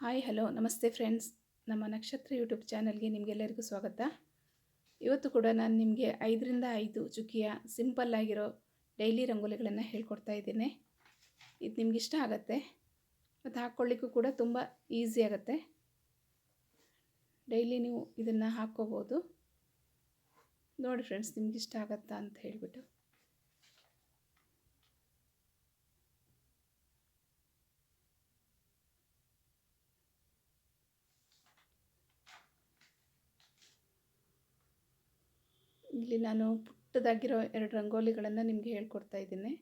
Hi, hello, ನಮಸ್ತೆ friends. ನಮ್ಮ ನಕ್ಷತ್ರ ಯೂಟ್ಯೂಬ್ ಚಾನಲ್ಗೆ ನಿಮಗೆಲ್ಲರಿಗೂ ಸ್ವಾಗತ. ಇವತ್ತು ಕೂಡ ನಾನು ನಿಮಗೆ ಐದರಿಂದ ಐದು ಚುಕ್ಕಿಯ ಸಿಂಪಲ್ ಆಗಿರೋ ಡೈಲಿ ರಂಗೋಲಿಗಳನ್ನು ಹೇಳ್ಕೊಡ್ತಾ ಇದ್ದೀನಿ. ಇದು ನಿಮ್ಗೆ ಇಷ್ಟ ಆಗುತ್ತೆ. ಮತ್ತು ಹಾಕ್ಕೊಳ್ಳಿಕ್ಕೂ ಕೂಡ ತುಂಬ ಈಸಿ ಆಗುತ್ತೆ. ಡೈಲಿ ನೀವು ಇದನ್ನು ಹಾಕ್ಕೋಬೋದು. ನೋಡಿ ಫ್ರೆಂಡ್ಸ್, ನಿಮ್ಗೆ ಇಷ್ಟ ಆಗತ್ತಾ ಅಂತ ಹೇಳಿಬಿಟ್ಟು. ಇಲ್ಲಿ ನಾನು ಪುಟ್ಟದಾಗಿರೋ ಎರಡು ರಂಗೋಲಿಗಳನ್ನು ನಿಮಗೆ ಹೇಳ್ಕೊಡ್ತಾ ಇದ್ದೀನಿ.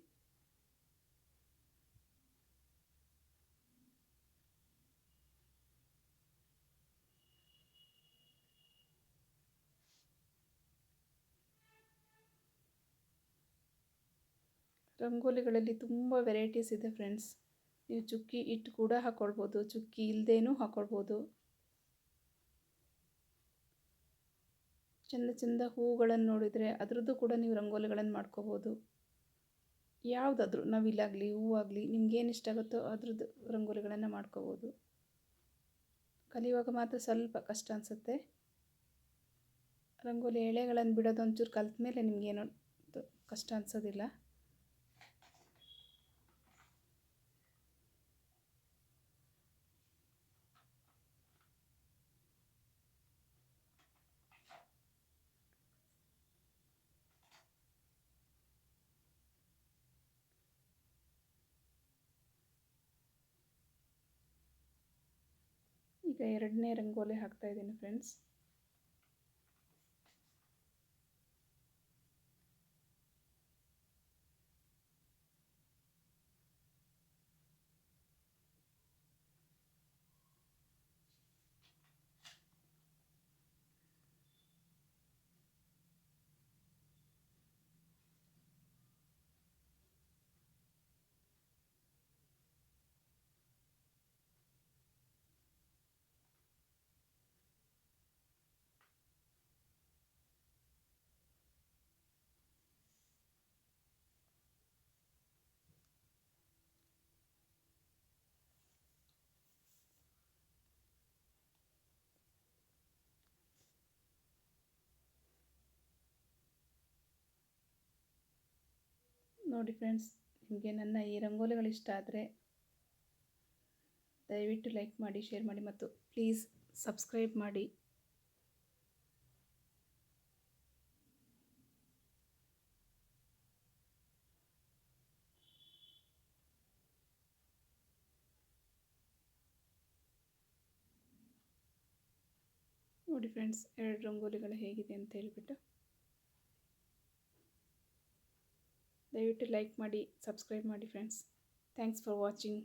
ರಂಗೋಲಿಗಳಲ್ಲಿ ತುಂಬ ವೆರೈಟೀಸ್ ಇದೆ ಫ್ರೆಂಡ್ಸ್. ನೀವು ಚುಕ್ಕಿ ಇಟ್ಟು ಕೂಡ ಹಾಕ್ಕೊಳ್ಬೋದು ಚುಕ್ಕಿ ಇಲ್ಲದೇನೂ ಹಾಕ್ಕೊಳ್ಬೋದು ಚೆಂದ ಚೆಂದ ಹೂಗಳನ್ನು ನೋಡಿದರೆ ಅದರದ್ದು ಕೂಡ ನೀವು ರಂಗೋಲಿಗಳನ್ನು ಮಾಡ್ಕೋಬೋದು. ಯಾವುದಾದ್ರೂ ನವಿಲಾಗಲಿ, ಹೂವಾಗಲಿ ನಿಮ್ಗೇನು ಇಷ್ಟ ಆಗುತ್ತೋ ಅದ್ರದ್ದು ರಂಗೋಲಿಗಳನ್ನು ಮಾಡ್ಕೋಬೋದು. ಕಲಿಯುವಾಗ ಮಾತ್ರ ಸ್ವಲ್ಪ ಕಷ್ಟ ಅನಿಸುತ್ತೆ. ರಂಗೋಲಿ ಎಳೆಗಳನ್ನು ಬಿಡೋದು ಒಂಚೂರು ಕಲ್ತ ಮೇಲೆ ನಿಮಗೇನು ಕಷ್ಟ ಅನಿಸೋದಿಲ್ಲ. ಈಗ ಎರಡನೇ ರಂಗೋಲಿ ಹಾಕ್ತಾ ಇದ್ದೀನಿ ಫ್ರೆಂಡ್ಸ್ ನೋಡಿ ಫ್ರೆಂಡ್ಸ್ ನಿಮಗೆ ನನ್ನ ಈ ರಂಗೋಲಿಗಳು ಇಷ್ಟ ಆದರೆ ದಯವಿಟ್ಟು ಲೈಕ್ ಮಾಡಿ ಶೇರ್ ಮಾಡಿ ಮತ್ತು ಪ್ಲೀಸ್ ಸಬ್ಸ್ಕ್ರೈಬ್ ಮಾಡಿ. ನೋಡಿ ಫ್ರೆಂಡ್ಸ್ ಎರಡು ರಂಗೋಲಿಗಳು ಹೇಗಿದೆ ಅಂತ ಹೇಳಿಬಿಟ್ಟು. ದಯವಿಟ್ಟು ಲೈಕ್ ಮಾಡಿ ಸಬ್ಸ್ಕ್ರೈಬ್ ಮಾಡಿ ಫ್ರೆಂಡ್ಸ್ ಥ್ಯಾಂಕ್ಸ್ ಫಾರ್ ವಾಚಿಂಗ್